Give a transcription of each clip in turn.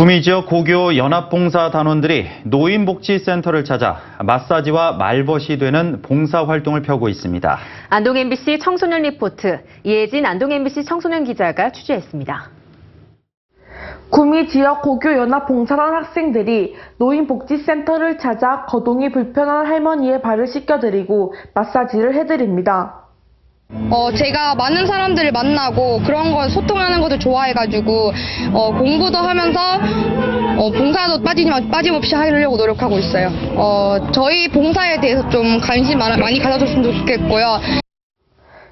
구미 지역 고교 연합봉사 단원들이 노인복지센터를 찾아 마사지와 말벗이 되는 봉사 활동을 펴고 있습니다. 안동 MBC 청소년 리포트 이혜진 안동 MBC 청소년 기자가 취재했습니다. 구미 지역 고교 연합 봉사단 학생들이 노인복지센터를 찾아 거동이 불편한 할머니의 발을 씻겨드리고 마사지를 해드립니다. 어, 제가 많은 사람들을 만나고 그런 걸 소통하는 것을 좋아해가지고 어, 공부도 하면서 어, 봉사도 빠지지, 빠짐없이 하려고 노력하고 있어요. 어, 저희 봉사에 대해서 좀 관심 많이, 가져줬으면 좋겠고요.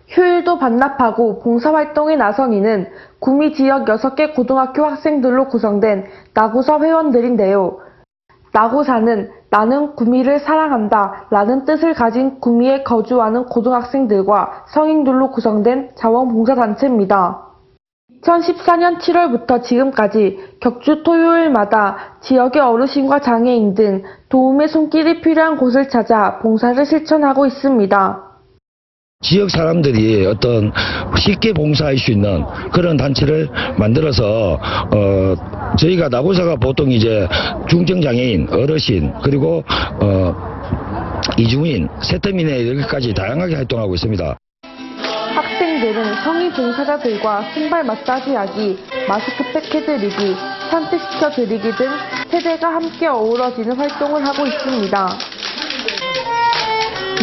휴일도 반납하고 봉사활동에 나선 이는 구미 지역 6개 고등학교 학생들로 구성된 나고사 회원들인데요. 나고사는 나는 구미를 사랑한다 라는 뜻을 가진 구미에 거주하는 고등학생들과 성인들로 구성된 자원봉사단체입니다. 2014년 7월부터 지금까지 격주 토요일마다 지역의 어르신과 장애인 등 도움의 손길이 필요한 곳을 찾아 봉사를 실천하고 있습니다. 지역 사람들이 어떤 쉽게 봉사할 수 있는 그런 단체를 만들어서 어 저희가 나고사가 보통 이제 중증 장애인, 어르신 그리고 어 이중인, 세터민에 여기까지 다양하게 활동하고 있습니다. 학생들은 성인 봉사자들과 신발 마사지하기, 마스크팩 해드리기, 산책시켜 드리기 등 세대가 함께 어우러지는 활동을 하고 있습니다.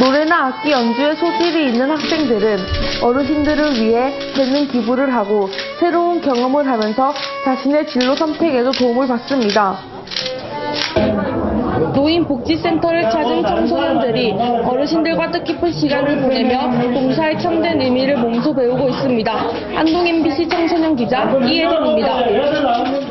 노래나 악기 연주에 소질이 있는 학생들은 어르신들을 위해 재능 기부를 하고 새로운 경험을 하면서 자신의 진로 선택에도 도움을 받습니다. 노인복지센터를 찾은 청소년들이 어르신들과 뜻깊은 시간을 보내며 봉사의 참된 의미를 몸소 배우고 있습니다. 안동 MBC 청소년 기자 이혜진입니다.